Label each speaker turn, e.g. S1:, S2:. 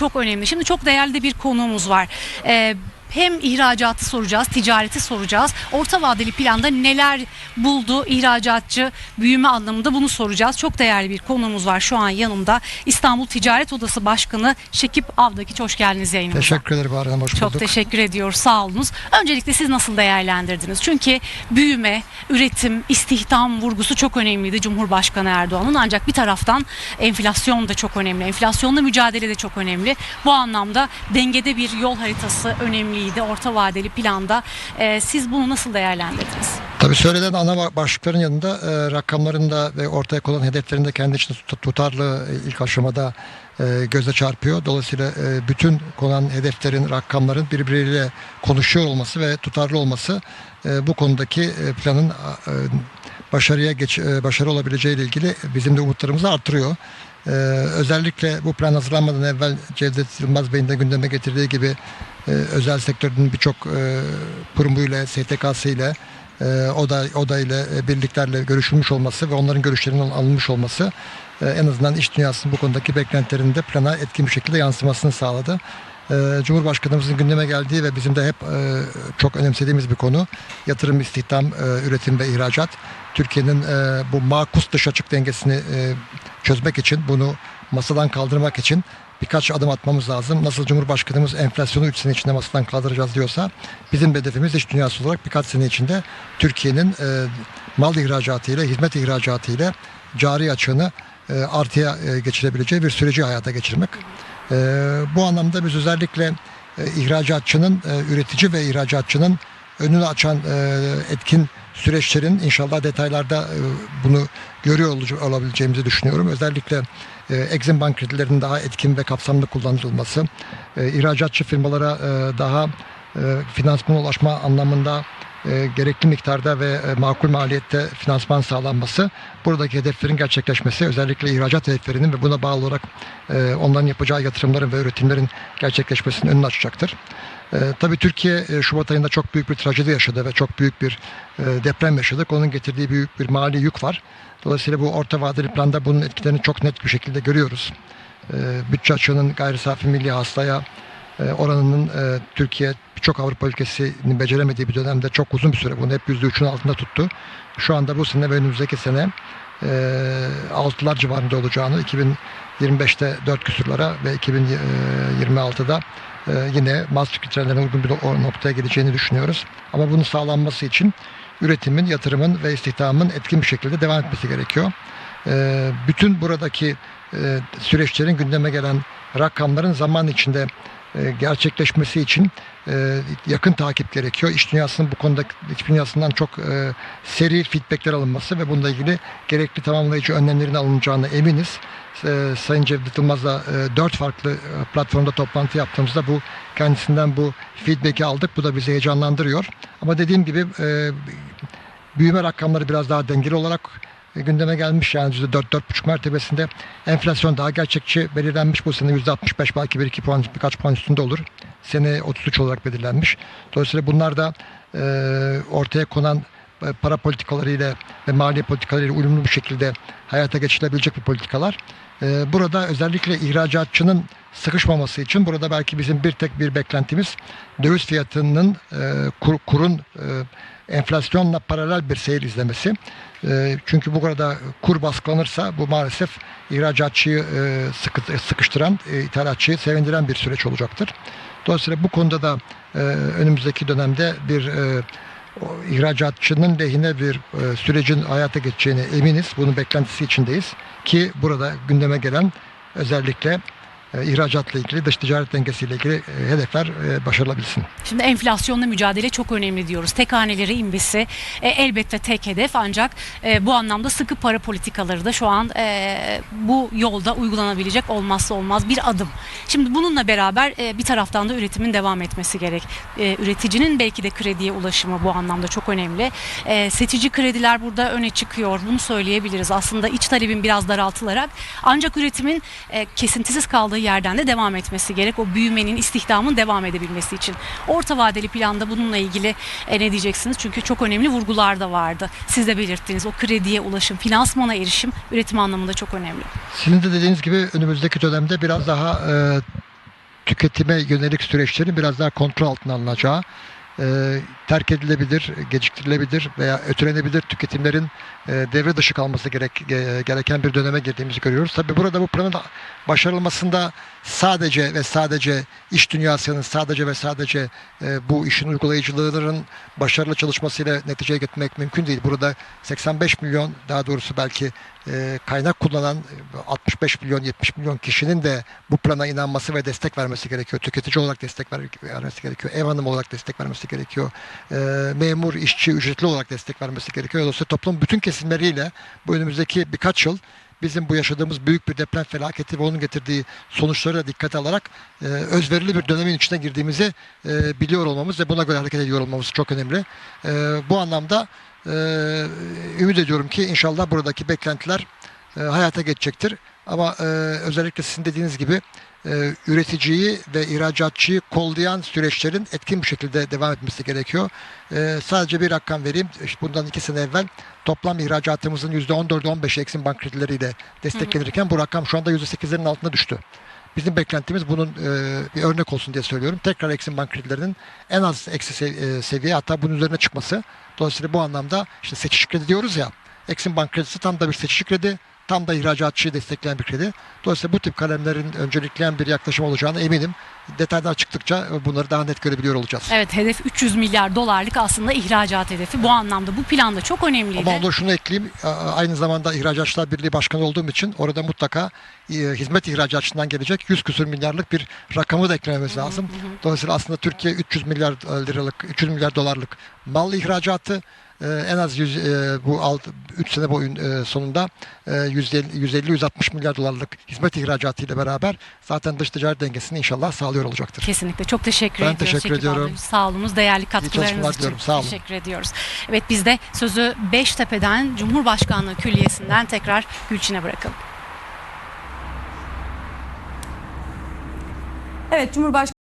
S1: Çok önemli. Şimdi çok değerli de bir konuğumuz var. Ee, hem ihracatı soracağız, ticareti soracağız. Orta vadeli planda neler buldu ihracatçı büyüme anlamında bunu soracağız. Çok değerli bir konuğumuz var şu an yanımda. İstanbul Ticaret Odası Başkanı Şekip Avdakiç hoş geldiniz yayınımıza.
S2: Teşekkür ederim Bahar Hanım. Hoş
S1: Çok
S2: bulduk.
S1: teşekkür ediyoruz. Sağ olunuz. Öncelikle siz nasıl değerlendirdiniz? Çünkü büyüme, üretim, istihdam vurgusu çok önemliydi Cumhurbaşkanı Erdoğan'ın. Ancak bir taraftan enflasyon da çok önemli. Enflasyonla mücadele de çok önemli. Bu anlamda dengede bir yol haritası önemliydi orta vadeli planda. Ee, siz bunu nasıl değerlendirdiniz?
S2: Tabii söylenen ana ba- başlıkların yanında e, rakamların da ve ortaya konan hedeflerin de kendi içinde tut- tutarlı e, ilk aşamada e, göze çarpıyor. Dolayısıyla e, bütün konan hedeflerin, rakamların birbiriyle konuşuyor olması ve tutarlı olması e, bu konudaki e, planın e, başarıya geç, e, başarı olabileceği ile ilgili bizim de umutlarımızı artırıyor. Ee, özellikle bu plan hazırlanmadan evvel Cevdet Yılmaz Bey'in de gündeme getirdiği gibi e, özel sektörün birçok e, kurumuyla, STK'sıyla, e, oda, oda ile birliklerle görüşülmüş olması ve onların görüşlerinin alınmış olması e, en azından iş dünyasının bu konudaki beklentilerinin de plana etkin bir şekilde yansımasını sağladı. E, Cumhurbaşkanımızın gündeme geldiği ve bizim de hep çok önemsediğimiz bir konu yatırım, istihdam, üretim ve ihracat. Türkiye'nin bu makus dış açık dengesini çözmek için, bunu masadan kaldırmak için birkaç adım atmamız lazım. Nasıl Cumhurbaşkanımız enflasyonu 3 sene içinde masadan kaldıracağız diyorsa bizim hedefimiz iş dünyası olarak birkaç sene içinde Türkiye'nin e, mal ihracatı ile hizmet ihracatı ile cari açığını e, artıya e, geçirebileceği bir süreci hayata geçirmek. E, bu anlamda biz özellikle e, ihracatçının, e, üretici ve ihracatçının önünü açan e, etkin süreçlerin inşallah detaylarda e, bunu görüyor ol- olabileceğimizi düşünüyorum. Özellikle e, Exim Bank kredilerinin daha etkin ve kapsamlı kullanılması, ihracatçı firmalara daha finansmana ulaşma anlamında e, gerekli miktarda ve e, makul maliyette finansman sağlanması, buradaki hedeflerin gerçekleşmesi, özellikle ihracat hedeflerinin ve buna bağlı olarak e, onların yapacağı yatırımların ve üretimlerin gerçekleşmesinin önünü açacaktır. E, tabii Türkiye e, Şubat ayında çok büyük bir trajedi yaşadı ve çok büyük bir e, deprem yaşadık. Onun getirdiği büyük bir mali yük var. Dolayısıyla bu orta vadeli planda bunun etkilerini çok net bir şekilde görüyoruz. E, bütçe açığının gayri safi milli hastaya e, oranının e, Türkiye birçok Avrupa ülkesinin beceremediği bir dönemde çok uzun bir süre bunu hep %3'ün altında tuttu. Şu anda bu sene ve önümüzdeki sene e, 6'lar civarında olacağını 2025'te 4 küsurlara ve 2026'da e, yine Maastricht kriterlerine uygun bir noktaya geleceğini düşünüyoruz. Ama bunun sağlanması için üretimin, yatırımın ve istihdamın etkin bir şekilde devam etmesi gerekiyor. E, bütün buradaki e, süreçlerin gündeme gelen rakamların zaman içinde gerçekleşmesi için e, yakın takip gerekiyor. İş dünyasının bu konuda iş dünyasından çok e, seri feedbackler alınması ve bununla ilgili gerekli tamamlayıcı önlemlerin alınacağına eminiz. E, Sayın Cevdet Yılmaz'la e, dört farklı e, platformda toplantı yaptığımızda bu kendisinden bu feedback'i aldık. Bu da bizi heyecanlandırıyor. Ama dediğim gibi e, büyüme rakamları biraz daha dengeli olarak e, gündeme gelmiş yani %4-4,5 mertebesinde enflasyon daha gerçekçi belirlenmiş bu sene %65 belki 1-2 puan birkaç puan üstünde olur. Sene 33 olarak belirlenmiş. Dolayısıyla bunlar da e, ortaya konan e, para politikalarıyla ve maliye politikalarıyla uyumlu bir şekilde hayata geçirilebilecek bir politikalar. E, burada özellikle ihracatçının sıkışmaması için burada belki bizim bir tek bir beklentimiz döviz fiyatının e, kur, kurun e, enflasyonla paralel bir seyir izlemesi. E, çünkü bu kadar kur baskılanırsa bu maalesef ihracatçıyı e, sıkı, sıkıştıran, e, ithalatçıyı sevindiren bir süreç olacaktır. Dolayısıyla bu konuda da e, önümüzdeki dönemde bir e, ihracatçının lehine bir sürecin hayata geçeceğine eminiz. Bunun beklentisi içindeyiz ki burada gündeme gelen özellikle e, ihracatla ilgili, dış ticaret dengesiyle ilgili e, hedefler e, başarılabilsin.
S1: Şimdi enflasyonla mücadele çok önemli diyoruz. Tek hanelere inmesi e, elbette tek hedef ancak bu anlamda sıkı para politikaları da şu an bu yolda uygulanabilecek olmazsa olmaz bir adım. Şimdi bununla beraber bir taraftan da üretimin devam etmesi gerek. Üreticinin belki de krediye ulaşımı bu anlamda çok önemli. E, seçici krediler burada öne çıkıyor. Bunu söyleyebiliriz. Aslında iç talebin biraz daraltılarak ancak üretimin kesintisiz kaldığı yerden de devam etmesi gerek. O büyümenin, istihdamın devam edebilmesi için. Orta vadeli planda bununla ilgili e, ne diyeceksiniz? Çünkü çok önemli vurgular da vardı. Siz de belirttiğiniz o krediye ulaşım, finansmana erişim üretim anlamında çok önemli.
S2: Sizin de dediğiniz gibi önümüzdeki dönemde biraz daha e, tüketime yönelik süreçlerin biraz daha kontrol altına alınacağı, e, terk edilebilir, geciktirilebilir veya ötelenebilir tüketimlerin e, devre dışı kalması gerek, e, gereken bir döneme girdiğimizi görüyoruz. Tabii burada bu planın başarılmasında sadece ve sadece iş dünyasının sadece ve sadece e, bu işin uygulayıcılarının başarılı çalışmasıyla neticeye getirmek mümkün değil. Burada 85 milyon daha doğrusu belki e, kaynak kullanan e, 65 milyon 70 milyon kişinin de bu plana inanması ve destek vermesi gerekiyor. Tüketici olarak destek ver- vermesi gerekiyor. Ev hanımı olarak destek vermesi gerekiyor. E, memur, işçi, ücretli olarak destek vermesi gerekiyor. Dolayısıyla toplum bütün kesimleriyle bu önümüzdeki birkaç yıl bizim bu yaşadığımız büyük bir deprem felaketi ve onun getirdiği sonuçları da dikkate alarak e, özverili bir dönemin içine girdiğimizi e, biliyor olmamız ve buna göre hareket ediyor olmamız çok önemli. E, bu anlamda e, ümit ediyorum ki inşallah buradaki beklentiler e, hayata geçecektir. Ama e, özellikle sizin dediğiniz gibi e, üreticiyi ve ihracatçıyı kollayan süreçlerin etkin bir şekilde devam etmesi gerekiyor. E, sadece bir rakam vereyim. İşte bundan iki sene evvel toplam ihracatımızın %14-15'i Eksim Bank kreditleriyle desteklenirken bu rakam şu anda %8'lerin altına düştü. Bizim beklentimiz bunun e, bir örnek olsun diye söylüyorum. Tekrar Eksim Bank kredilerinin en az eksi sev- e, seviye hatta bunun üzerine çıkması. Dolayısıyla bu anlamda işte seçici kredi diyoruz ya. Eksim Bank kredisi tam da bir seçici kredi. Tam da ihracatçıyı destekleyen bir kredi. Dolayısıyla bu tip kalemlerin öncelikleyen bir yaklaşım olacağına eminim. Detaylar çıktıkça bunları daha net görebiliyor olacağız.
S1: Evet hedef 300 milyar dolarlık aslında ihracat hedefi. Bu anlamda bu planda çok önemliydi.
S2: Ama onda şunu ekleyeyim. Aynı zamanda İhracatçılar Birliği Başkanı olduğum için orada mutlaka e, hizmet ihracatçısından gelecek 100 küsur milyarlık bir rakamı da eklememiz lazım. Dolayısıyla aslında Türkiye 300 milyar liralık, 300 milyar dolarlık mal ihracatı e, en az 100, e, bu 3 sene boyun e, sonunda 150-160 milyar dolarlık hizmet ihracatı ile beraber zaten dış ticaret dengesini inşallah sağlıyor olacaktır.
S1: Kesinlikle çok teşekkür
S2: Ben
S1: ediyoruz.
S2: teşekkür
S1: Şekip
S2: ediyorum.
S1: Sağ olunuz değerli katkılarınız için.
S2: Sağ olun.
S1: Teşekkür ediyoruz. Evet biz de sözü Beştepe'den Cumhurbaşkanlığı Külliyesi'nden tekrar Gülçin'e bırakalım.
S3: Evet Cumhurbaşkanı